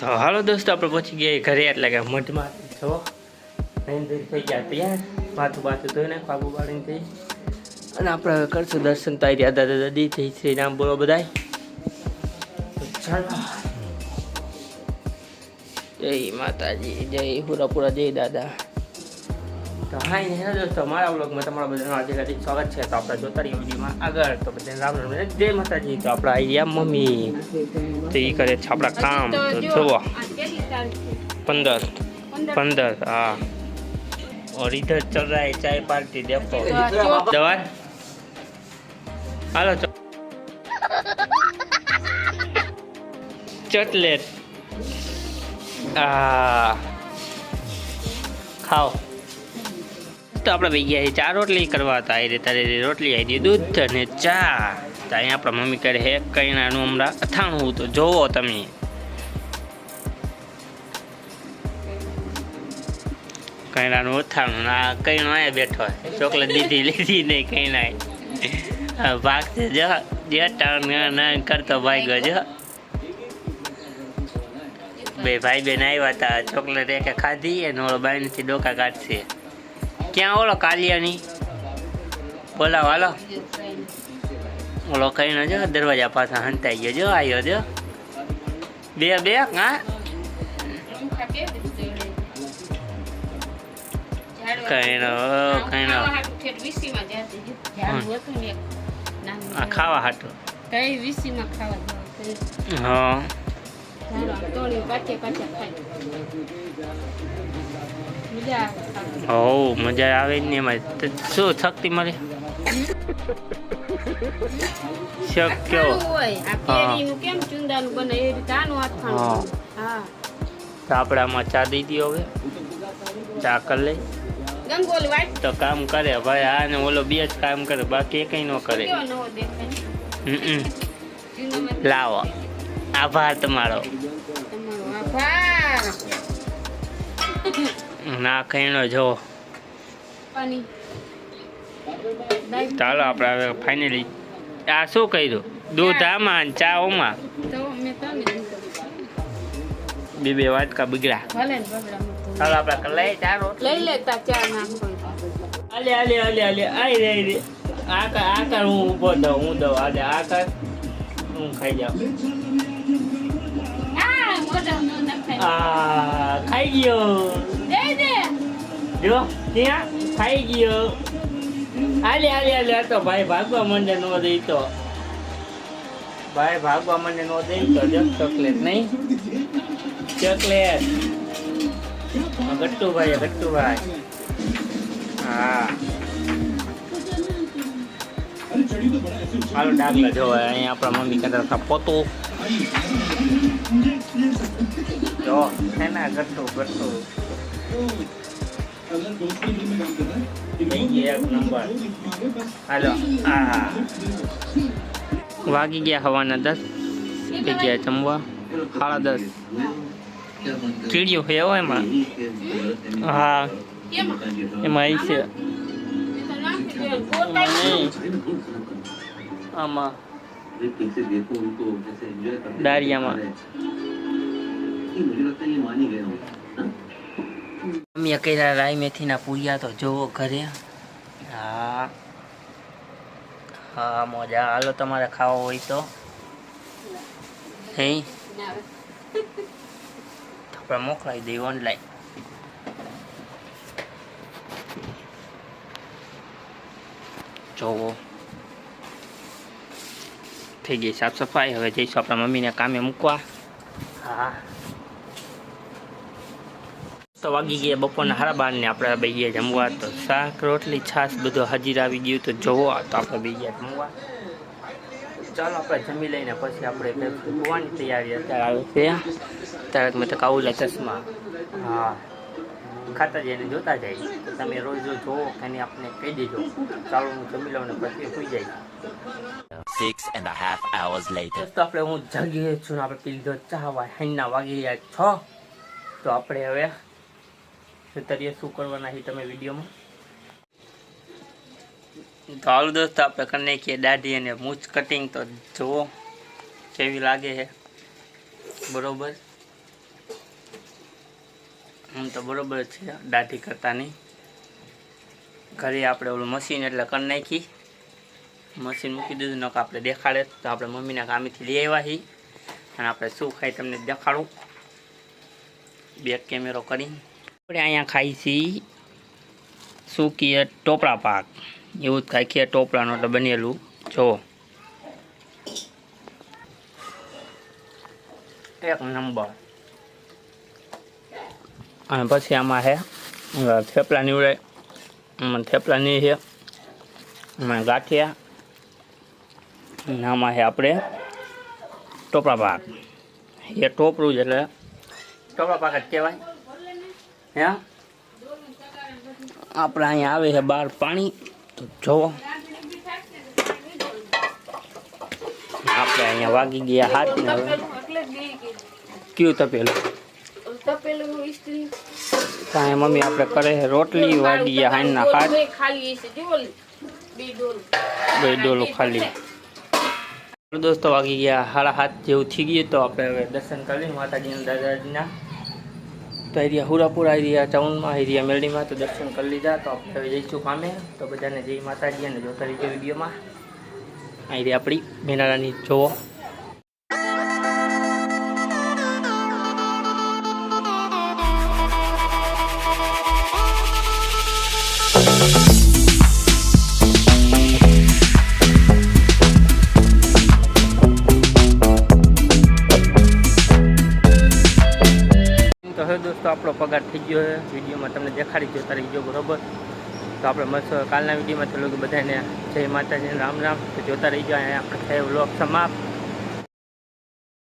તો હાલો દોસ્તો, આપણે પહોંચી ગયા ઘરે, એટલે કે મઢમાં છો નહીં થઈ ગયા તૈયાર. માથું બાથું ધોઈ નાખ, આબુ પાડીને થઈ. અને આપણે કરશું દર્શન. તારી દાદા, દાદી થઈ શ્રી રામ બોલો બધાય. જય માતાજી, જય હુરાપુરા, જય દાદા. તો હાય ને હેલો દોસ્તો મારા બ્લોગમાં તમારા બધાનું આજે હાર્દિક સ્વાગત છે તો આપણે જોતા રહીએ વિડીયોમાં આગળ તો બધાને રામ રામ અને જય માતાજી તો આપણા આઈડિયા મમ્મી તો એ કરે છે આપણા કામ તો જુઓ पंद्रह पंद्रह हाँ और इधर चल रहा है चाय पार्टी देखो दवा हेलो चॉकलेट આ ખાઓ તો આપણે ભાઈ ગયા ચા રોટલી કરવા. હતા એ રીતે રોટલી આવી દૂધ અને ચા. તો અહીંયા આપણા મમ્મી કરે હે કઈનાનું હમણાં અથાણું તો જોવો તમે. કૈણાનું અથાણું. આ કૈણો અહીંયા બેઠો ચોકલેટ દીધી, લીધી નહીં કૈણા ભાગ છે, જો, જે કરતો ભાઈ ગયો જો. બે ભાઈ બેન આવ્યા હતા ચોકલેટ એક ખાધી અને ઓળો બાઈનથી ડોકા કાઢશે. ક્યાં ઓલો કાલિયાની બોલાવો હાલો ઓલો કઈનો જો દરવાજા પાછા હંતાઈ ગયો જો આવ્યો જો બે બે હા કઈનો કઈનો આ ખાવા હાટું કઈ વીસીમાં ખાવા જવા હા ખાઈ મજા આવે હો મજા આવે જ ને એમાં. શું શક્તિ મળે? શક્ય. અથાણું હોય. આ કેરીનું કેમ ચુંદાનું બને? એ રીતે આનું અથાણું બને. હા. તો આપણે આમાં ચા દઈ દઈએ હવે. ચા કરી લઈ તો કામ કરે ભાઈ આ ને ઓલો બે જ કામ કરે બાકી એ કંઈ ન કરે. લાવો. આભાર તમારો. ના કઈનો જો. ચાલો આપણે હવે ફાઇનલી આ શું કર્યું? દૂધ આમાં ચા ઓમાં. બે બે વાટકા બગડ્યા. ચાલો આપણે લઈએ ચા લઈ લેતા ચા અલે અલે અલે અલે આઈ રે રે આ કર આ કર હું ઊભો દઉં હું દઉં. આ કર. હું ખાઈ જાઉં. આ ખાઈ ગયો જો ત્યાં ખાઈ ગયો આલે આલે આલે તો ભાઈ ભાગવા મંડે નો દઈ તો ભાઈ ભાગવા મંડે નો દઈ તો જો ચોકલેટ નહીં ચોકલેટ ગટ્ટુભાઈ ગટ્ટુભાઈ હા હાલો ડાગલા જો અહીંયા આપણા મમ્મી કદાચ પોતું જો ना गट्टू गट्टू થઈ એક નંબર. હાલો હા વાગી ગયા હવાના દસ. થઈ ગયા જમવા. સાડા દસ. કીડિયું છે હો એમાં? હા. એમાં આવી છે. નહીં આમાં कैसे देखो उनको जैसे एंजॉय करते दारियामा। मुझे लगता है ये मान ही गए होंगे हाँ? અમે કર્યા રાઈ મેથીના પૂરિયા તો જોવો ઘરે હા હા મજા હાલો તમારે ખાવા હોય તો હે ના આવે. આપણે મોકલાવી દઈએ ઓનલાઈન જોવો થઈ ગઈ સાફ સફાઈ હવે જઈશું આપણા મમ્મીને કામે મૂકવા હા તો વાગી ગયા બપોરના હારા બાર ને આપણે બે ગયા જમવા. તો શાક રોટલી છાશ બધું હાજીર આવી ગયું તો જોવો તો આપણે બે ગયા જમવા. ચાલો આપણે જમી લઈને પછી આપણે સુવાની તૈયારી અત્યારે આવે છે. ત્યારે મેં તો કાઉલા ચશ્મા. હા. ખાતા જઈને જોતા જાય તો તમે રોજ રોજ જોવો એની આપણે કહી દેજો. ચાલો હું જમી લઉં ને પછી સુઈ જાય Six and a half hours later. તો આપણે હું જાગી છું આપણે પી લીધો ચા હાઈના વાગી ગયા છ. તો આપણે હવે તરીએ શું કરવાના છે તમે વિડીયોમાં? તો હાલ દોસ્તો આપણે કરી નાખીએ, દાઢી અને મૂછ કટિંગ તો જુઓ કેવી લાગે છે. બરોબર? આમ તો બરોબર છે, દાઢી કરતા નહીં ઘરે આપણે ઓલું મશીન એટલે કરી નાખી. મશીન મૂકી દીધું નક આપણે દેખાડે. તો આપણે મમ્મીના કામેથી લઈ આવ્યા છીએ. અને આપણે શું ખાઈ તમને દેખાડું. બેક કેમેરો કરી આપણે અહીંયા ખાઈ છીએ શું કહીએ ટોપરા પાક. એવું જ ખાઈ કહીએ ટોપરાનું એટલે બનેલું. જો એક નંબર. અને પછી આમાં છે થેપલા નીવડે થેપલા નહીં છે આમાં ગાંઠિયા. અને આમાં છે આપણે ટોપરા પાક. એ ટોપરું જ એટલે ટોપરા પાક જ કહેવાય. હે? આપણે અહીંયા આવે છે બહાર પાણી. તો જોવો. આપણે અહીંયા વાગી ગયા હાથ ને હવે. તપેલું એટલે જ બે કે કયું તપેલું? તપેલું ઇસ્ત્રી કાંઈ મમ્મી આપણે કરે છે રોટલી વાગી ગયા હાઈના હાથ. ડોલ ખાલી છે જો ઓલી, બે ડોલ. બે ડોલો ખાલી. દોસ્તો વાગી ગયા સાડા હાથ જેવું થઈ ગયું તો આપણે હવે દર્શન કરી માતાજીના દાદાજીના. તો એરિયા હુરાપુરા એરિયા ટાઉનમાં એરિયા મેલડીમાં તો દર્શન કરી લીધા, તો આપણે હવે જઈશું કામે તો બધાને જય માતાજી અને જોતા રહીજો વિડીયોમાં. આ એરિયા આપણી મેનારાની જોવો. હવે દોસ્તો, આપણો પગાર થઈ ગયો છે. વિડીયોમાં તમને દેખાડી જોતા રહીજો બરોબર? તો આપણે મસ્ત કાલના વિડીયોમાં તો લોકો બધાને જય માતાજી, રામ રામ. તો જોતા રહીજો, અહીંયા આપણે થયો વ્લોગ સમાપ્ત.